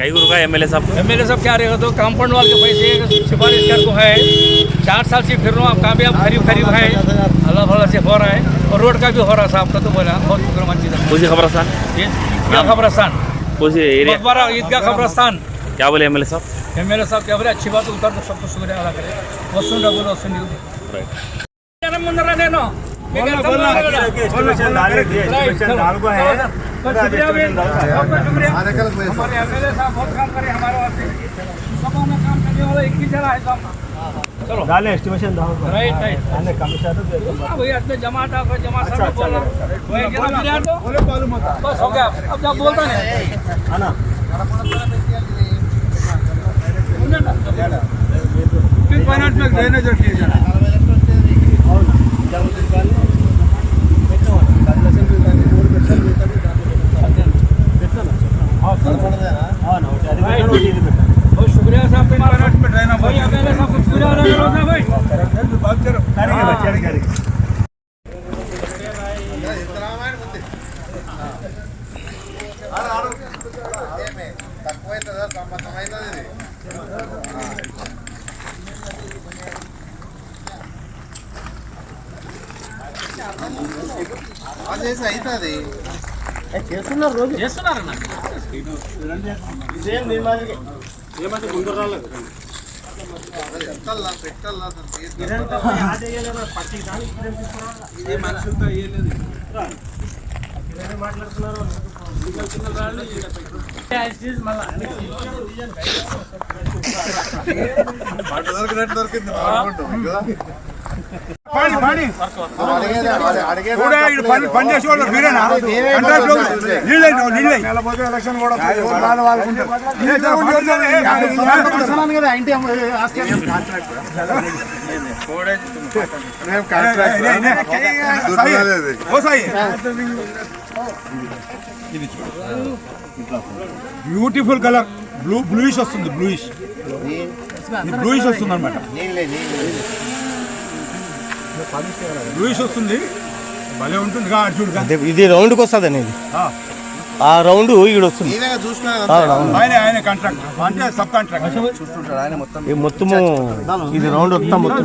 कई गुरु का एमएलए साहब एमएलए साहब क्या रहेगा तो कंपाउंड वाल के पैसे सिफारिश कर को है। चार साल से फिर रहा हूँ आप कामयाब खरीब खरीब है। अल्लाह भला से हो रहा है। और रोड का भी हो रहा है साहब का तो बोला बहुत शुक्रमान कौन सी खबरस्तान क्या हाँ। खबरस्तान कौन सी एरिया ईदगाह खबरस्तान क्या बोले एमएलए साहब? एमएलए साहब क्या बोले? अच्छी बात उतर तो सबको शुक्रिया अदा करें। वसुन रघुल वसुन राइट నేను हमारे एम एल ए साहब बहुत काम करे हमारे वास्ते सपा में काम करने वाला एक ही जरा है चलो डाले एस्टिमेशन दाओ राइट राइट आने कमिश्नर तो हाँ भाई आज में जमा था फिर जमा साहब बोला भाई क्या मिला तो बोले मालूम होता बस हो गया अब जब बोलता नहीं है ना फिर फाइनेंस में देने ज़रूरी है తక్కువైతుందా సంబంధమైనది అది చేసి అవుతుంది. చేస్తున్నారు రోజు? చేస్తున్నారన్న. సేమ్ దీని ఏమంటే ముందు రాలేదు పెట్టాలా పెట్టాలా ఇది మనుషులతో ఇక్కడే మాట్లాడుతున్నారు? దొరికింది బ్యూటిఫుల్ కలర్ బ్లూ బ్లూయిష్ వస్తుంది బ్లూయిష్ బ్లూయిష్ వస్తుంది అనమాట బ్లూయిష్ వస్తుంది భలే ఉంటుంది గా, అటు చూడు గా. ఇది రౌండ్కి వస్తుంది అనేది ఆ, ఆ రౌండ్ ఈడ వస్తుంది నేనే చూసుకున్నాను అవును, అవును. ఆయన ఆయన కాంట్రాక్ట్ అంటే సబ్ కాంట్రాక్ట్ ఈ మొత్తము ఇది రౌండ్ వస్తా మొత్తం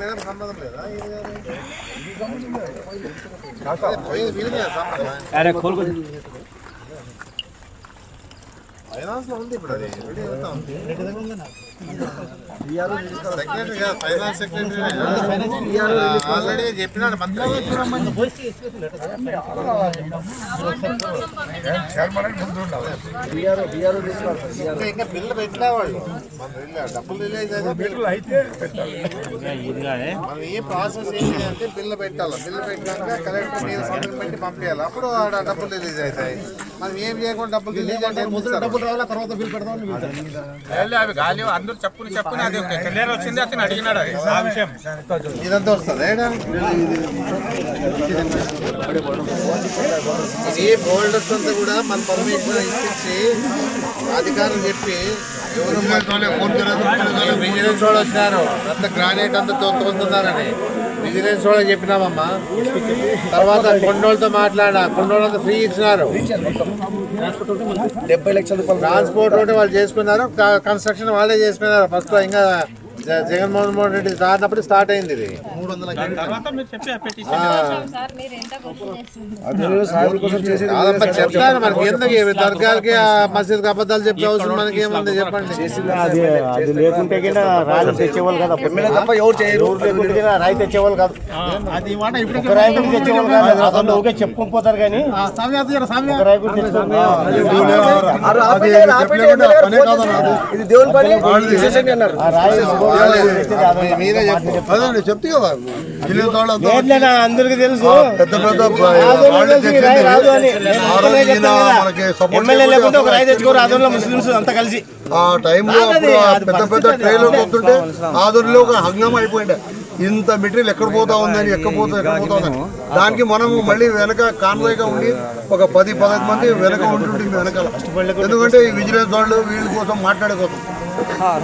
మేడం సంబంధం లేదా పోయేది వీలు మీద సంబంధం ఫైనాన్స్లో ఉంది ఇప్పుడు అది రెడీ అవుతా ఉంది సెక్రటరీ ఫైనాన్స్ సెక్రటరీ ఆల్రెడీ చెప్పినాడు మంత్రి ఇంకా బిల్లు వాళ్ళు మన డబ్బులు రిలీజ్ అయితే పెట్టాలి మనం ఏ ప్రాసెస్ ఏంటి అంటే బిల్లు పెట్టాలి బిల్లు పెట్టాక కలెక్టర్ మీద సంతకం పెట్టి పంపించాలి అప్పుడు ఆ డబ్బులు రిలీజ్ అవుతాయి మనం ఏం చేయకుండా డబ్బులు రిలీజ్ అంటే డబ్బులు రావాలా? తర్వాత బిల్ పెడదాం అవి గాలి అందరూ చెప్పుని చెప్పుని అది క్లియర్ వచ్చింది అతను అడిగినాడు అది. ఆ విషయం. ఇదంతా వస్తుంది. ఇది బోల్డర్స్ అంతా కూడా మన పర్మిషన్ ఇప్పించి అధికారులు చెప్పి ఎవరు విజిలెన్స్ వాళ్ళు వచ్చినారు. అంత గ్రానైట్ అంతా తొంతున్నారని విజిలెన్స్ వాళ్ళు చెప్పినామమ్మా. తర్వాత కొండోళ్ళతో మాట్లాడా కొండోళ్ళంతా ఫ్రీ ఇచ్చినారు. డెబ్బై లక్షల రూపాయలు. ట్రాన్స్పోర్ట్ ఒకటి వాళ్ళు చేసుకున్నారు కన్స్ట్రక్షన్ వాళ్ళే చేసుకున్నారు. ఫస్ట్ ఇంకా జగన్మోహన్ మోహన్ రెడ్డి రానప్పుడు స్టార్ట్ అయింది ఇది. చెప్తాను మనకి ఎందుకు ఇవి దర్గాలకి ఆ మసీద్కి అబద్ధాలు చెప్పే అవసరం మనకి ఏముంది చెప్పండి. అది అది లేకుంటే కింద రాయి తెచ్చేవాళ్ళు కాదు తప్ప ఎవరు చేయరు. ఎవరు లేకుంటే కింద రాయి తెచ్చేవాళ్ళు కాదు. రాయి తెచ్చేవాళ్ళు కాదు. చెప్పుకొని పోతారు కానీ రాయి ఇది దేవుని పని అన్నారు. మీరే చెప్తే. అందరికి తెలుసు. పెద్ద పెద్ద కలిసి. ఆ టైంలో పెద్ద పెద్ద ట్రైన్లు వస్తుంటే ఆదుర్లో ఒక హంగం అయిపోయింది ఇంత మెటీరియల్ ఎక్కడ పోతా ఉందని ఎక్కడ పోతా ఎక్కడ పోతా ఉందని. దానికి మనము మళ్ళీ వెనక కాన్వాయ్గా ఉండి ఒక పది పదహైదు మంది వెనక ఉంటుంటుంది వెనకాల. ఎందుకంటే ఈ విజిలెన్స్ వాళ్ళు వీళ్ళ కోసం మాట్లాడే కోసం.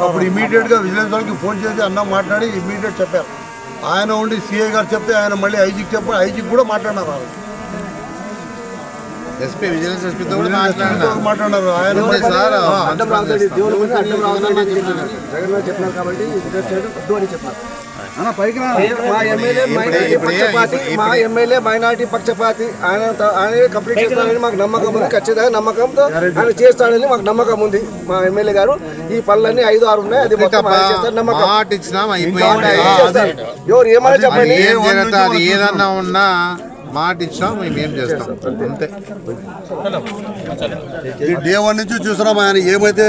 అప్పుడు ఇమీడియట్గా విజిలెన్స్ వాళ్ళకి ఫోన్ చేసి అన్న మాట్లాడి ఇమీడియట్ చెప్పారు. ఆయన ఉండి సిఐ గారు చెప్తే ఆయన మళ్ళీ ఐజీకి చెప్పి ఐజీకి కూడా మాట్లాడినారు రోజు. ఎస్పీ విజిలెన్స్ ఎస్పీతో కూడా ఆయన అడ్డం అడ్డం చెప్పినారు. కాబట్టి చెప్పినారు మా ఎమ్మెల్యే మైనార్టీ పక్షపాతి మా ఎమ్మెల్యే మైనార్టీ పక్షపాతి. ఆయన ఆయన కంప్లీట్ చేస్తాడని మాకు నమ్మకం ఉంది. ఖచ్చితంగా నమ్మకంతో ఆయన చేస్తాడని మాకు నమ్మకం ఉంది. మా ఎమ్మెల్యే గారు ఈ పనులన్నీ ఐదు ఆరు ఉన్నాయి. అది మొత్తం ఆయన చేస్తాడు నమ్మకం. ఎవరు ఏమైనా చెప్పండి? ఏదన్నా ఉన్నా మాట ఇచ్చినాం మేము ఏం చేస్తాం. అంతే. ఈ డే వన్ నుంచి చూస్తున్నాం ఆయన ఏమైతే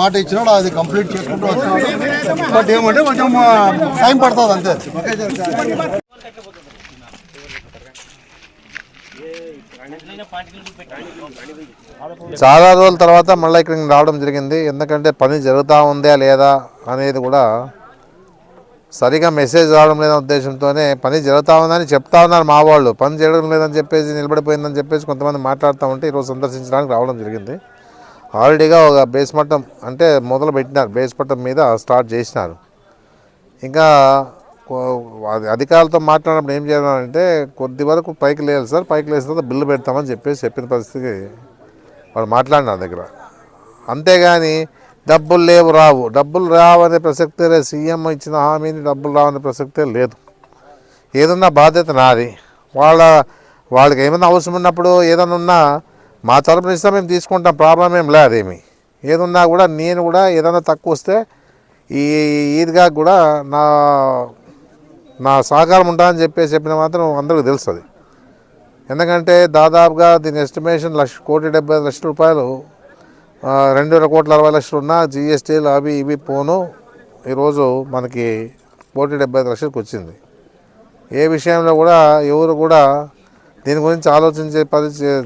మాట ఇచ్చినాడో అది కంప్లీట్ చేసుకుంటూ వస్తున్నాడు. బట్ ఏమంటే కొంచెం టైం పడుతుంది అంతే. చాలా రోజుల తర్వాత మళ్ళీ ఇక్కడికి రావడం జరిగింది. ఎందుకంటే పని జరుగుతూ ఉందా లేదా అనేది కూడా సరిగా మెసేజ్ రావడం లేదనే ఉద్దేశంతోనే పని జరుగుతూ ఉందని చెప్తా ఉన్నారు మా వాళ్ళు. పని జరగడం లేదని చెప్పేసి నిలబడిపోయిందని చెప్పేసి కొంతమంది మాట్లాడుతూ ఉంటే ఈరోజు సందర్శించడానికి రావడం జరిగింది. ఆల్రెడీగా ఒక బేస్ మట్టం అంటే మొదలు పెట్టినారు బేస్ మట్టం మీద స్టార్ట్ చేసినారు. ఇంకా అధికారులతో మాట్లాడినప్పుడు ఏం చేయాలంటే కొద్ది వరకు పైకి లేదు సార్. పైకి లేసిన తర్వాత బిల్లు పెడతామని చెప్పేసి చెప్పిన పరిస్థితికి వాళ్ళు మాట్లాడినారు దగ్గర. అంతేగాని డబ్బులు లేవు రావు. డబ్బులు రావనే ప్రసక్తే లేదు. సీఎం ఇచ్చిన హామీని డబ్బులు రావనే ప్రసక్తే లేదు. ఏదన్నా బాధ్యత నాది. వాళ్ళ వాళ్ళకి ఏమైనా అవసరం ఉన్నప్పుడు ఏదన్నా ఉన్నా మా తరపున ఇస్తే మేము తీసుకుంటాం. ప్రాబ్లం ఏం లేదేమి. ఏదున్నా కూడా నేను కూడా ఏదైనా తక్కువ వస్తే ఈ ఈద్గా కూడా నా నా సహకారం ఉంటుందని చెప్పేసి చెప్పిన మాత్రం అందరికీ తెలుస్తుంది ఎందుకంటే దాదాపుగా దీని ఎస్టిమేషన్ లక్ష కోటి డెబ్బై లక్షల రూపాయలు రెండు వేల కోట్ల అరవై లక్షలు ఉన్న జిఎస్టీలు అవి ఇవి పోను ఈరోజు మనకి కోటి డెబ్బై ఐదు లక్షలకు వచ్చింది. ఏ విషయంలో కూడా ఎవరు కూడా దీని గురించి ఆలోచించే పని చే-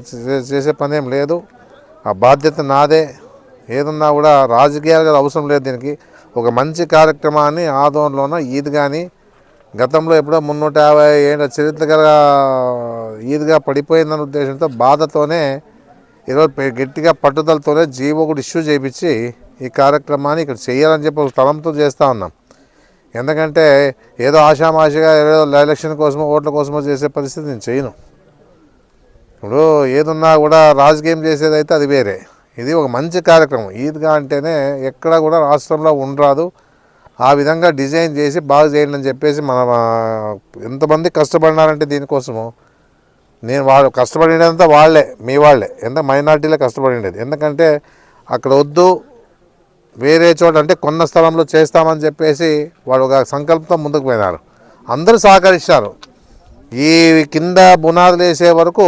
చేసే పని ఏం లేదు. ఆ బాధ్యత నాదే. ఏదన్నా కూడా రాజకీయాలు అవసరం లేదు దీనికి. ఒక మంచి కార్యక్రమాన్ని ఆదోళనలోన ఈద్ కానీ గతంలో ఎప్పుడో మున్నూట యాభై ఏళ్ళ చరిత్ర గల ఈద్గా పడిపోయిందన్న ఉద్దేశంతో బాధతోనే ఈరోజు గట్టిగా పట్టుదలతోనే జీవో కూడా ఇష్యూ చేయించి ఈ కార్యక్రమాన్ని ఇక్కడ చేయాలని చెప్పి స్థలంతో తలంతో చేస్తూ ఉన్నాం. ఎందుకంటే ఏదో ఆషామాషిగా ఏదో ఎలక్షన్ కోసమో ఓట్ల కోసమో చేసే పరిస్థితి నేను చేయను. ఇప్పుడు ఏదున్నా కూడా రాజకీయం చేసేదైతే అది వేరే. ఇది ఒక మంచి కార్యక్రమం. ఈద్గా అంటేనే ఎక్కడ కూడా రాష్ట్రంలో ఉండరాదు. ఆ విధంగా డిజైన్ చేసి బాగా చేయండి అని చెప్పేసి మన ఎంతమంది కష్టపడినారంటే దీనికోసము నేను వాళ్ళు కష్టపడినంతా వాళ్ళే మీ వాళ్ళే. ఎంత మైనార్టీలే కష్టపడిండేది. ఎందుకంటే అక్కడ వద్దు వేరే చోట అంటే కొన్న స్థలంలో చేస్తామని చెప్పేసి వాళ్ళు ఒక సంకల్పంతో ముందుకు పోయినారు. అందరూ సహకరించారు ఈ కింద బునాదులు వేసే వరకు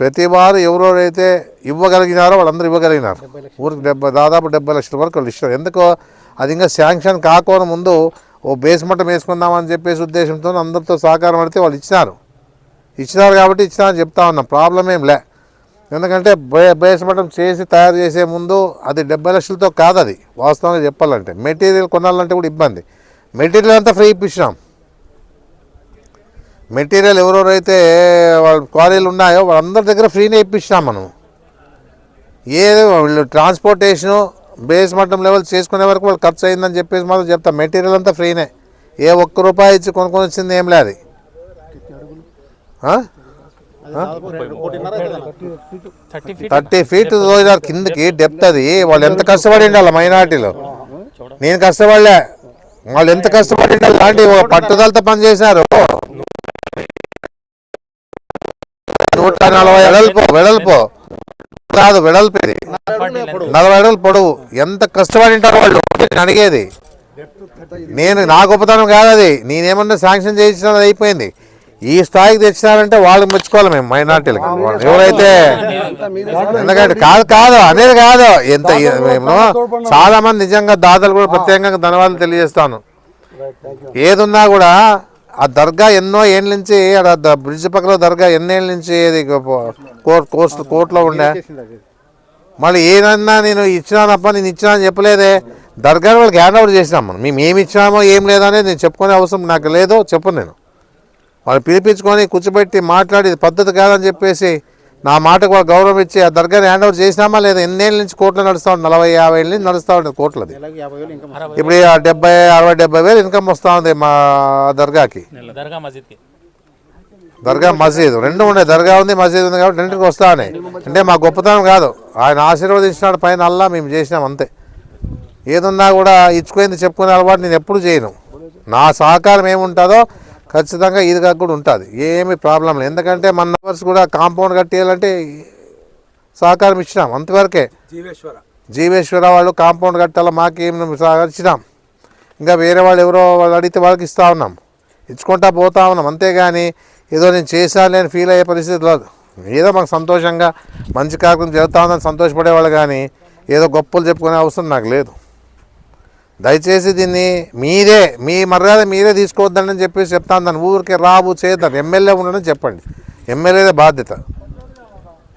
ప్రతి వారు ఎవరెవరైతే ఇవ్వగలిగినారో వాళ్ళందరూ ఇవ్వగలిగినారు. ఊరికి డెబ్బై దాదాపు డెబ్బై లక్షల వరకు వాళ్ళు ఇస్తారు ఎందుకో అది ఇంకా శాంక్షన్ కాకుండా ముందు ఓ బేస్మట్టం వేసుకుందామని చెప్పేసి ఉద్దేశంతో అందరితో సహకారం పడితే వాళ్ళు ఇచ్చినారు. ఇచ్చినారు కాబట్టి ఇచ్చినారని చెప్తా ఉన్నాం. ప్రాబ్లం ఏం లే. ఎందుకంటే బే బేస్ చేసి తయారు చేసే ముందు అది డెబ్బై లక్షలతో కాదు అది. వాస్తవంగా చెప్పాలంటే. మెటీరియల్ కొనాలంటే కూడా ఇబ్బంది. మెటీరియల్ అంతా ఫ్రీ ఇప్పించినాం. మెటీరియల్ ఎవరెవరైతే వాళ్ళ క్వారీలు ఉన్నాయో వాళ్ళందరి దగ్గర ఫ్రీనే ఇప్పించినాం మనం ఏదో వీళ్ళు ట్రాన్స్పోర్టేషను బేస్ మట్టం లెవెల్ చేసుకునే వరకు వాళ్ళు ఖర్చు అయిందని చెప్పేసి మాత్రం చెప్తాం. మెటీరియల్ అంతా ఫ్రీనే. ఏ ఒక్క రూపాయి ఇచ్చి కొనుక్కొని వచ్చింది ఏం లేదు థర్టీ ఫీట్. రోజు కిందకి డెప్త్ అది. వాళ్ళు ఎంత కష్టపడి ఉండాలి మైనార్టీలో? నేను కష్టపడలే. వాళ్ళు ఎంత కష్టపడి ఉండాలి లాంటి ఒక పట్టుదలతో పని చేసినారు నూట నలభై వెడల్పు వెడల్పు. కాదు వెడల్పు ఇది. నలభై అడుగులు పొడవు. ఎంత కష్టపడి ఉంటారు వాళ్ళు అడిగేది. నేను నా గొప్పతనం కాదు అది నేనేమన్నా శాంక్షన్ చేయించిన అయిపోయింది. ఈ స్థాయికి తెచ్చినారంటే వాళ్ళు మెచ్చుకోవాలి మేము మైనార్టీలకి ఎవరైతే ఎందుకంటే కాదు కాదు అనేది కాదు. ఎంత మేము చాలా మంది నిజంగా దాతలు కూడా ప్రత్యేకంగా ధన్యవాదాలు తెలియజేస్తాను. ఏదున్నా కూడా ఆ దర్గా ఎన్నో ఏళ్ళ నుంచి బ్రిడ్జ్ పక్కన దర్గా ఎన్నేళ్ళ నుంచి ఇది కోర్ట్ కోస్ట్ కోర్టులో ఉండే. మళ్ళీ ఏదన్నా నేను ఇచ్చినానప్ప నేను ఇచ్చినా అని చెప్పలేదే. దర్గాని వాళ్ళకి హ్యాండ్ ఓవర్ చేసినాం మనం. మేము ఏమి ఇచ్చినామో ఏం లేదో అనేది నేను చెప్పుకునే అవసరం నాకు లేదు చెప్పను నేను. వాళ్ళు పిలిపించుకొని కూర్చోబెట్టి మాట్లాడి పద్ధతి కాదని చెప్పేసి నా మాటకు వాళ్ళు గౌరవం ఇచ్చి ఆ దర్గాని హ్యాండ్ ఓవర్ చేసినామా లేదా? ఎన్నేళ్ళ నుంచి కోర్టులో నడుస్తూ ఉంటుంది నలభై యాభై ఏళ్ళ నుంచి నడుస్తూ ఉంటుంది కోర్టులది ఇప్పుడు ఆ డెబ్బై అరవై డెబ్బై వేలు ఇన్కమ్ వస్తూ ఉంది మా దర్గాకి. దర్గా మసీదు. రెండు ఉండే దర్గా ఉంది మసీదు ఉంది కాబట్టి రెండింటికి వస్తానే అంటే మా గొప్పతనం కాదు. ఆయన ఆశీర్వదించినాడు పైన అల్లా మేము చేసినాం అంతే. ఏదున్నా కూడా ఇచ్చుకుంది చెప్పుకునే అలవాటు నేను ఎప్పుడు చేయను. నా సహకారం ఏముంటుందో ఖచ్చితంగా ఈద్గా కూడా ఉంటుంది. ఏమి ప్రాబ్లం లేదు. ఎందుకంటే మన నవర్స్ కూడా కాంపౌండ్ కట్టేయాలంటే సహకారం ఇచ్చినాం అంతవరకే. జీవేశ్వర. జీవేశ్వర వాళ్ళు కాంపౌండ్ కట్టాల మాకేం ఇచ్చినాం. ఇంకా వేరే వాళ్ళు ఎవరో వాళ్ళు అడిగితే వాళ్ళకి ఇస్తా ఉన్నాం. ఇచ్చుకుంటా పోతా ఉన్నాం. అంతేగాని ఏదో నేను చేశాను అని ఫీల్ అయ్యే పరిస్థితి లేదు ఏదో మాకు సంతోషంగా మంచి కార్యక్రమం జరుగుతా ఉందని సంతోషపడేవాళ్ళు కానీ ఏదో గొప్పలు చెప్పుకునే అవసరం నాకు లేదు. దయచేసి దీన్ని మీరే మీ మర్యాద మీరే తీసుకోవద్దని చెప్పేసి చెప్తాను దాన్ని ఊరికే రాబు చేద్దాం. ఎమ్మెల్యే ఉండడం చెప్పండి. ఎమ్మెల్యేదే బాధ్యత.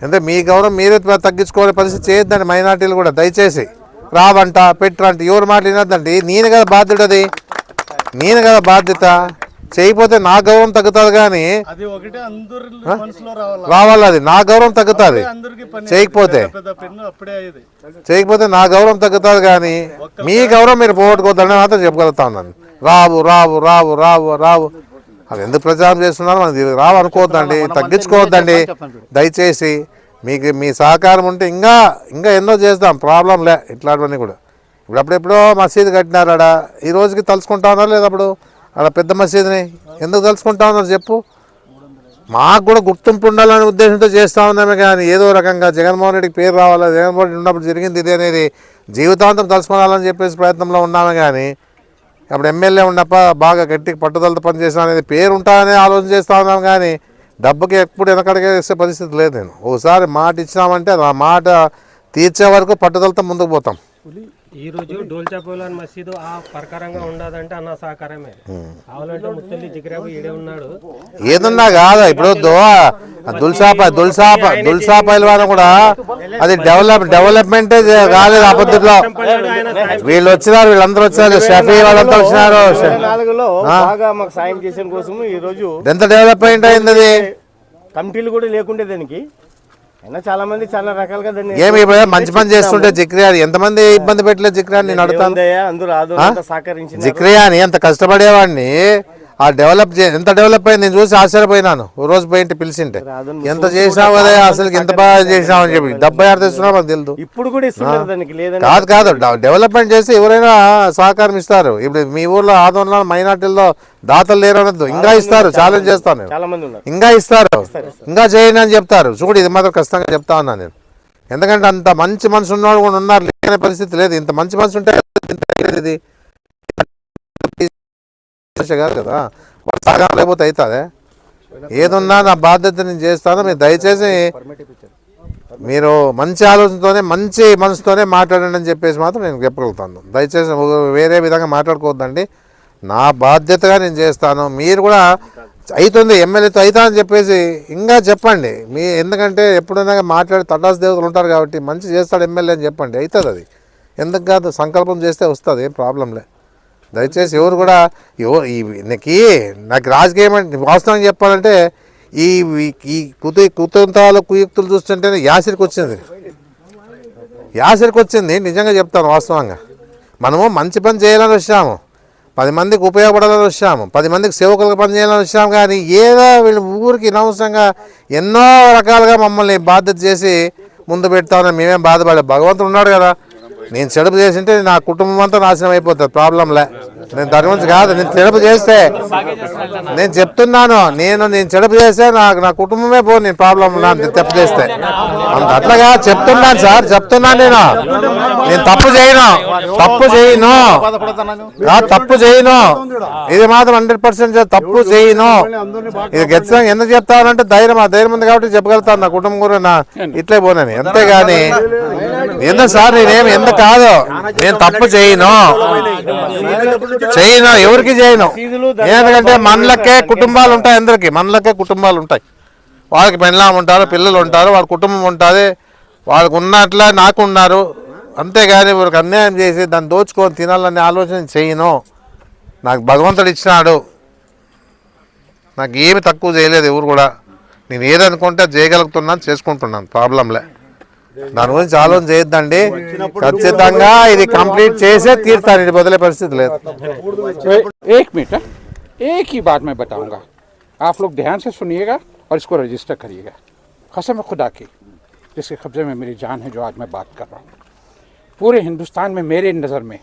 అంటే మీ గౌరవం మీరే తగ్గించుకోవాలే పరిస్థితి చేయొద్దండి మైనార్టీలు కూడా. దయచేసి రావంట పెట్టరంట ఎవరు మాట వినొద్దండి. నేను కదా బాధ్యత అది నేను కదా బాధ్యత. చేయకపోతే నా గౌరవం తగ్గుతుంది కానీ అది ఒకటే అందరి మనసులో రావాలి? అది? నా గౌరవం తగ్గుతుంది. అందరికి పని చేయకపోతే. చేయకపోతే నా గౌరవం తగ్గుతుంది కానీ మీ గౌరవం మీరు పోగొట్టుకోవద్దని మాత్రం చెప్పగలుగుతా ఉన్నాను రావు రావు రావు రావు రావు. అది ఎందుకు ప్రచారం చేస్తున్నారు? మనకి. రావు అనుకోవద్దండి తగ్గించుకోవద్దండి. దయచేసి మీకు మీ సహకారం ఉంటే ఇంకా ఇంకా ఎన్నో చేస్తాం. ప్రాబ్లం లే ఇట్లాంటివన్నీ కూడా. ఇప్పుడు అప్పుడెప్పుడో మసీదు కట్టినారు ఆడ. ఈ రోజుకి తలుచుకుంటా ఉన్నారు లేదా అప్పుడు? అలా పెద్ద మసీదుని ఎందుకు తలుచుకుంటా ఉన్నారు చెప్పు? మాకు కూడా గుర్తింపు ఉండాలనే ఉద్దేశంతో చేస్తూ ఉన్నామే కానీ ఏదో రకంగా జగన్మోహన్ రెడ్డికి పేరు రావాలా జగన్మోహన్ రెడ్డి ఉన్నప్పుడు జరిగింది ఇది అనేది జీవితాంతం తలుచుకోవాలని చెప్పేసి ప్రయత్నంలో ఉన్నామే కానీ అప్పుడు ఎమ్మెల్యే ఉన్నప్ప బాగా గట్టికి పట్టుదలతో పనిచేసిన అనేది పేరు ఉంటాయని ఆలోచన చేస్తూ ఉన్నాం కానీ డబ్బుకి ఎప్పుడు వెనకడికే వేసే పరిస్థితి లేదు నేను. ఒకసారి మాట ఇచ్చినామంటే ఆ మాట తీర్చే వరకు పట్టుదలతో ముందుకు పోతాం. ఈ రోజు డోల్చాపోలాన్ మసీదు ఆ ప్రకారంగా ఉండదంటే అన్న సహకారమే. కావాలంటే ముత్తల్లి జిగిరాబు ఈడే ఉన్నాడు. ఏదన్నా కాదా? ఇప్పుడు దుల్సాప దుల్సాప దుల్సా పైల్వాన్ కూడా అది డెవలప్ డెవలప్మెంటే కాలేదు అబద్ధంలో. వీళ్ళు వచ్చినారు వీళ్ళందరూ వచ్చినారు షఫీ వాళ్ళంతా వచ్చినారు. నాలుగులో ఆ? బాగా మాకు సాయం చేసిన కోసం ఈ రోజు ఎంత డెవలప్మెంట్ అయింది అది కమిటీలు కూడా లేకుండే దానికి. చాలా మంది చాలా రకాలుగా ఏమి ఇప్పుడు మంచి పని చేస్తుంటే జిక్రియా ఎంతమంది ఇబ్బంది పెట్టలేదు జిక్రియా నేను అడుగుతాను అందరూ జిక్రియా అని ఎంత కష్టపడేవాడిని? ఆ డెవలప్ ఎంత డెవలప్ అయింది నేను చూసి ఆశ్చర్యపోయినాను. రోజు పోయింటి పిలిచింటే. ఎంత చేసినావు కదా అసలు ఎంత బాగా చేసినావు అని చెప్పి. డెబ్బై ఆరు తెచ్చినా మాకు తెలియదు ఇప్పుడు కూడా కాదు కాదు డెవ- డెవలప్మెంట్ చేసి ఎవరైనా సహకారం ఇస్తారు. ఇప్పుడు మీ ఊర్లో ఆందోళన మైనార్టీల్లో దాతలు లేరు అనొద్దు. ఇంకా ఇస్తారు ఛాలెంజ్ చేస్తాను. ఇంకా ఇస్తారు. ఇంకా చేయండి అని చెప్తారు. చూడు ఇది మాత్రం ఖచ్చితంగా చెప్తా ఉన్నాను నేను. ఎందుకంటే అంత మంచి మనసు ఉన్నవాడు కూడా ఉన్నారు లేని పరిస్థితి లేదు. ఇంత మంచి మనసు ఉంటే ఇంత దశ కాదు కదా. వాళ్ళు లేకపోతే అవుతుంది ఏదున్నా నా బాధ్యత నేను చేస్తాను. మీరు దయచేసి మీరు మంచి ఆలోచనతోనే మంచి మనసుతోనే మాట్లాడండి అని చెప్పేసి మాత్రం నేను చెప్పగలుగుతాను. దయచేసి వేరే విధంగా మాట్లాడుకోవద్దండి. నా బాధ్యతగా నేను చేస్తాను. మీరు కూడా అవుతుంది ఎమ్మెల్యేతో అవుతా అని చెప్పేసి ఇంకా చెప్పండి. మీ ఎందుకంటే ఎప్పుడైనా మాట్లాడి తటాస్ దేవతలు ఉంటారు కాబట్టి మంచి చేస్తాడు ఎమ్మెల్యే అని చెప్పండి. అవుతుంది అది. ఎందుకు కాదు? సంకల్పం చేస్తే వస్తుంది ఏం ప్రాబ్లంలే దయచేసి ఎవరు కూడా ఎవరు ఈ నాకు నాకు రాజకీయం అంటే వాస్తవం చెప్పాలంటే ఈ ఈ కుతు కుతంతాలు కుయుక్తులు చూస్తుంటేనే యాసిరికి వచ్చింది. యాసిరికి వచ్చింది నిజంగా చెప్తాను వాస్తవంగా. మనము మంచి పని చేయాలని వచ్చాము. పది మందికి ఉపయోగపడాలని వచ్చాము. పది మందికి సేవకులుగా పని చేయాలని వచ్చాము కానీ ఏదో వీళ్ళు ఊరికి అనవసరంగా ఎన్నో రకాలుగా మమ్మల్ని బాధ్యత చేసి ముందు పెడతామని మేమేం బాధపడే భగవంతుడు ఉన్నాడు కదా. నేను చెడుపు చేసింటే నా కుటుంబం అంతా నాశనం అయిపోతుంది ప్రాబ్లంలే. నేను దాని గురించి కాదు నేను చెడుపు చేస్తే. నేను చెప్తున్నాను నేను నేను చెడుపు చేస్తే నాకు నా కుటుంబమే పో నేను ప్రాబ్లం ఉన్నాను తప్పు చేస్తే. అంత అట్లాగా చెప్తున్నాను సార్ చెప్తున్నాను నేను. నేను తప్పు చేయను తప్పు చేయను. తప్పు చేయను. ఇది మాత్రం హండ్రెడ్ పర్సెంట్ తప్పు చేయను. ఇది ఖచ్చితంగా ఎందుకు చెప్తానంటే ధైర్యం ఆ ధైర్యం ఉంది కాబట్టి చెప్పగలుగుతాను నా కుటుంబం కూడా నా ఇట్లే పోనని అంతేగాని ఎందుకు సార్ నేనేమి ఎందుకు కాదు నేను తప్పు చేయను. చేయను ఎవరికి చేయను. ఎందుకంటే మనలకే కుటుంబాలు ఉంటాయి అందరికి మనలకే కుటుంబాలు ఉంటాయి. వాళ్ళకి పెళ్ళాం ఉంటారు పిల్లలు ఉంటారు వాళ్ళ కుటుంబం ఉంటుంది వాళ్ళకు ఉన్నట్లే నాకు ఉన్నారు. అంతేగాని వాళ్ళకి అన్యాయం చేసి దాన్ని దోచుకొని తినాలనే ఆలోచన చేయను. నాకు భగవంతుడు ఇచ్చినాడు. నాకు ఏమి తక్కువ చేయలేదు ఎవరు కూడా. నేను ఏదనుకుంటే చేయగలుగుతున్నాను చేసుకుంటున్నాను ప్రాబ్లంలే. దాని గురించి ఆలోచన చేయొద్దండి ఖచ్చితంగా ఇది కంప్లీట్ చేసే తీరుతాను ఇది వదిలే పరిస్థితి లేదు एक मिनट हाँ। एक ही बात मैं बताऊंगा आप लोग ध्यान से सुनिएगा और इसको रजिस्टर करिएगा कसम है खुदा की जिसके कब्जे में मेरी जान है जो आज मैं बात कर रहा हूँ पूरे हिंदुस्तान में मेरे नज़र में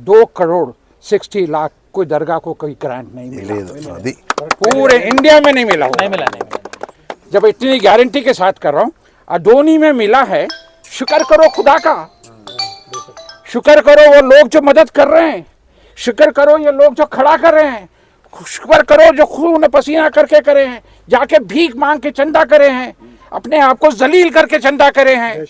दो करोड़ सिक्सटी लाख कोई दरगाह को कोई ग्रांट नहीं मिला లేదు అది पूरे इंडिया में नहीं मिला नहीं मिला नहीं जब इतनी गारंटी के साथ कर रहा हूँ अडोनी में मिला है शुक्र करो खुदा का। शुक्र करो वो लोग जो मदद कर रहे हैं। शुक्र करो ये लोग जो खड़ा कर रहे हैं। शुक्र करो जो खून पसीना करके करे हैं जाके भीख मांग के चंदा करे हैं अपने आप को जलील करके चंदा करे हैं।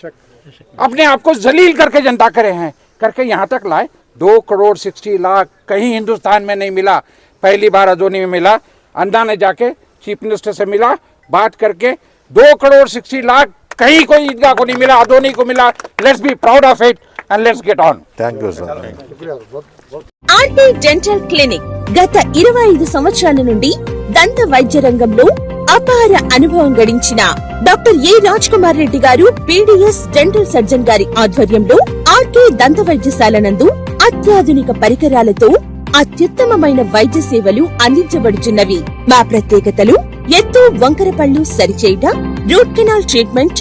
अपने आप को जलील करके जनता करे हैं। करके यहाँ तक लाए दो करोड़ सिक्सटी लाख कहीं हिंदुस्तान में नहीं मिला। पहली बार अदोनी में मिला अन्ना ने जाके चीफ मिनिस्टर से मिला बात करके दो करोड़ सिक्सटी लाख कहीं कोई ईदगाह को नहीं मिला अदोनी को मिला let's be proud of it and let's get on thank you sir R T dental clinic గత ఇరవై ఐదు సంవత్సరాల నుండి దంత వైద్య రంగంలో అపార అనుభవం గడించిన doctor A Raj Kumar Reddy garu BDS dental surgeon గారి ఆధ్వర్యంలో ఆర్కే దంత వైద్యశాల నందు అత్యాధునిక పరికరాలతో అత్యుత్తమమైన వైద్య సేవలు అందించబడుచున్నవి మా ప్రత్యేకతలు ఎత్తు వంకర పళ్ళు సరిచేయుట రూట్ కెనాల్ ట్రీట్మెంట్